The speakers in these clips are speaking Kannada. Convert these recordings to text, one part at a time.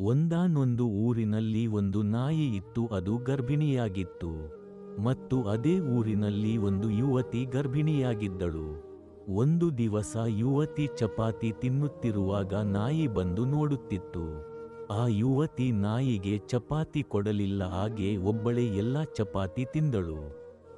ಒಂದಾನೊಂದು ಊರಿನಲ್ಲಿ ಒಂದು ನಾಯಿ ಇತ್ತು, ಅದು ಗರ್ಭಿಣಿಯಾಗಿತ್ತು. ಮತ್ತು ಅದೇ ಊರಿನಲ್ಲಿ ಒಂದು ಯುವತಿ ಗರ್ಭಿಣಿಯಾಗಿದ್ದಳು. ಒಂದು ದಿವಸ ಯುವತಿ ಚಪಾತಿ ತಿನ್ನುತ್ತಿರುವಾಗ ನಾಯಿ ಬಂದು ನೋಡುತ್ತಿತ್ತು. ಆ ಯುವತಿ ನಾಯಿಗೆ ಚಪಾತಿ ಕೊಡಲಿಲ್ಲ, ಹಾಗೆ ಒಬ್ಬಳೇ ಎಲ್ಲ ಚಪಾತಿ ತಿಂದಳು.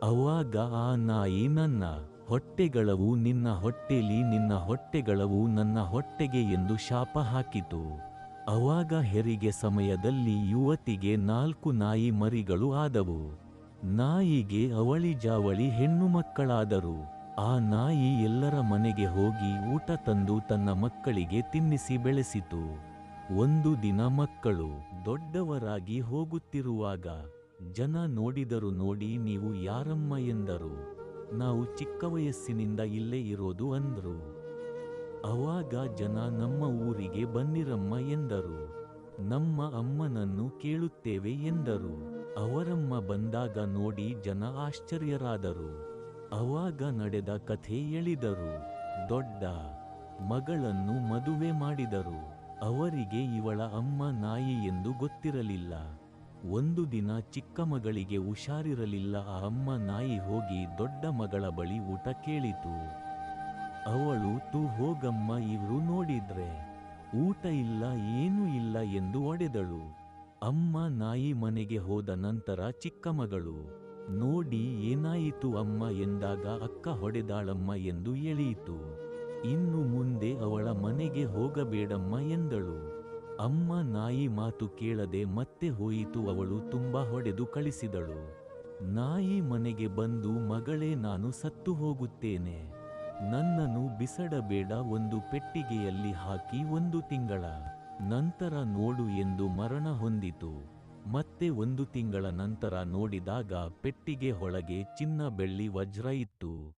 ಅವಾಗ ಆ ನಾಯಿ ನನ್ನ ಹೊಟ್ಟೆಗಳವು ನಿನ್ನ ಹೊಟ್ಟೆಲಿ, ನಿನ್ನ ಹೊಟ್ಟೆಗಳವು ನನ್ನ ಹೊಟ್ಟೆಗೆ ಎಂದು ಶಾಪ ಹಾಕಿತು. ಅವಾಗ ಹೆರಿಗೆ ಸಮಯದಲ್ಲಿ ಯುವತಿಗೆ ನಾಲ್ಕು ನಾಯಿ ಮರಿಗಳು ಆದವು. ನಾಯಿಗೆ ಅವಳಿ ಜಾವಳಿ ಹೆಣ್ಣು ಮಕ್ಕಳಾದರು. ಆ ನಾಯಿ ಎಲ್ಲರ ಮನೆಗೆ ಹೋಗಿ ಊಟ ತಂದು ತನ್ನ ಮಕ್ಕಳಿಗೆ ತಿನ್ನಿಸಿ ಬೆಳೆಸಿತು. ಒಂದು ದಿನ ಮಕ್ಕಳು ದೊಡ್ಡವರಾಗಿ ಹೋಗುತ್ತಿರುವಾಗ ಜನ ನೋಡಿದರು ನೋಡಿ ನೀವು ಯಾರಮ್ಮ ಎಂದರು. ನಾವು ಚಿಕ್ಕ ವಯಸ್ಸಿನಿಂದ ಇಲ್ಲೇ ಇರೋದು ಅಂದ್ರು. ಅವಾಗ ಜನ ನಮ್ಮ ಊರಿಗೆ ಬನ್ನಿರಮ್ಮ ಎಂದರು. ನಮ್ಮ ಅಮ್ಮನನ್ನು ಕೇಳುತ್ತೇವೆ ಎಂದರು. ಅವರಮ್ಮ ಬಂದಾಗ ನೋಡಿ ಜನ ಆಶ್ಚರ್ಯರಾದರು. ಅವಾಗ ನಡೆದ ಕಥೆ ಎಳಿದರು. ದೊಡ್ಡ ಮಗಳನ್ನು ಮದುವೆ ಮಾಡಿದರು. ಅವರಿಗೆ ಇವಳ ಅಮ್ಮ ನಾಯಿ ಎಂದು ಗೊತ್ತಿರಲಿಲ್ಲ. ಒಂದು ದಿನ ಚಿಕ್ಕ ಮಗಳಿಗೆ ಹುಷಾರಿರಲಿಲ್ಲ. ಆ ಅಮ್ಮ ನಾಯಿ ಹೋಗಿ ದೊಡ್ಡ ಮಗಳ ಬಳಿ ಊಟ ಕೇಳಿತು. ಅವಳು ತು ಹೋಗಮ್ಮ, ಇವ್ರು ನೋಡಿದ್ರೆ ಊಟ ಇಲ್ಲ, ಏನೂ ಇಲ್ಲ ಎಂದು ಒಡೆದಳು. ಅಮ್ಮ ನಾಯಿ ಮನೆಗೆ ಹೋದ ನಂತರ ಚಿಕ್ಕಮಗಳು ನೋಡಿ, ಏನಾಯಿತು ಅಮ್ಮ ಎಂದಾಗ ಅಕ್ಕ ಹೊಡೆದಾಳಮ್ಮ ಎಂದು ಎಳೆಯಿತು ಇನ್ನು ಮುಂದೆ ಅವಳ ಮನೆಗೆ ಹೋಗಬೇಡಮ್ಮ ಎಂದಳು. ಅಮ್ಮ ನಾಯಿ ಮಾತು ಕೇಳದೆ ಮತ್ತೆ ಹೋಯಿತು, ಅವಳು ತುಂಬಾ ಹೊಡೆದು ಕಳಿಸಿದಳು. ನಾಯಿ ಮನೆಗೆ ಬಂದು ಮಗಳೇ, ನಾನು ಸತ್ತು ಹೋಗುತ್ತೇನೆ. ನನ್ನನ್ನು ಬಿಸಡಬೇಡ, ಒಂದು ಪೆಟ್ಟಿಗೆಯಲ್ಲಿ ಹಾಕಿ ಒಂದು ತಿಂಗಳ. ನಂತರ ನೋಡು ಎಂದು ಮರಣ ಹೊಂದಿತು. ಮತ್ತೆ ಒಂದು ತಿಂಗಳ ನಂತರ ನೋಡಿದಾಗ ಪೆಟ್ಟಿಗೆ ಒಳಗೆ ಚಿನ್ನ ಬೆಳ್ಳಿ ವಜ್ರ ಇತ್ತು.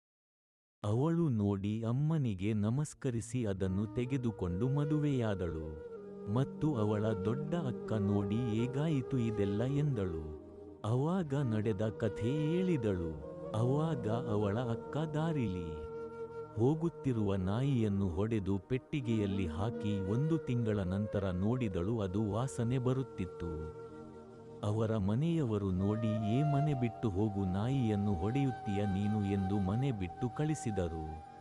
ಅವಳು ನೋಡಿ ಅಮ್ಮನಿಗೆ ನಮಸ್ಕರಿಸಿ ಅದನ್ನು ತೆಗೆದುಕೊಂಡು ಮದುವೆಯಾದಳು. ಮತ್ತು ಅವಳ ದೊಡ್ಡ ಅಕ್ಕ ನೋಡಿ ಹೇಗಾಯಿತು ಇದೆಲ್ಲ ಎಂದಳು. ಅವಾಗ ನಡೆದ ಕಥೆ ಹೇಳಿದಳು. ಅವಾಗ ಅವಳ ಅಕ್ಕ ದಾರಿಲಿ. ಹೋಗುತ್ತಿರುವ ನಾಯಿಯನ್ನು ಹೊಡೆದು ಪೆಟ್ಟಿಗೆಯಲ್ಲಿ ಹಾಕಿ ಒಂದು ತಿಂಗಳ ನಂತರ ನೋಡಿದಳು ಅದು ವಾಸನೆ ಬರುತ್ತಿತ್ತು. ಅವರ ಮನೆಯವರು ನೋಡಿ, ಏ ಮನೆ ಬಿಟ್ಟು ಹೋಗು, ನಾಯಿಯನ್ನು ಹೊಡೆಯುತ್ತೀಯ ನೀನು? ಎಂದು ಮನೆ ಬಿಟ್ಟು ಕಳಿಸಿದರು.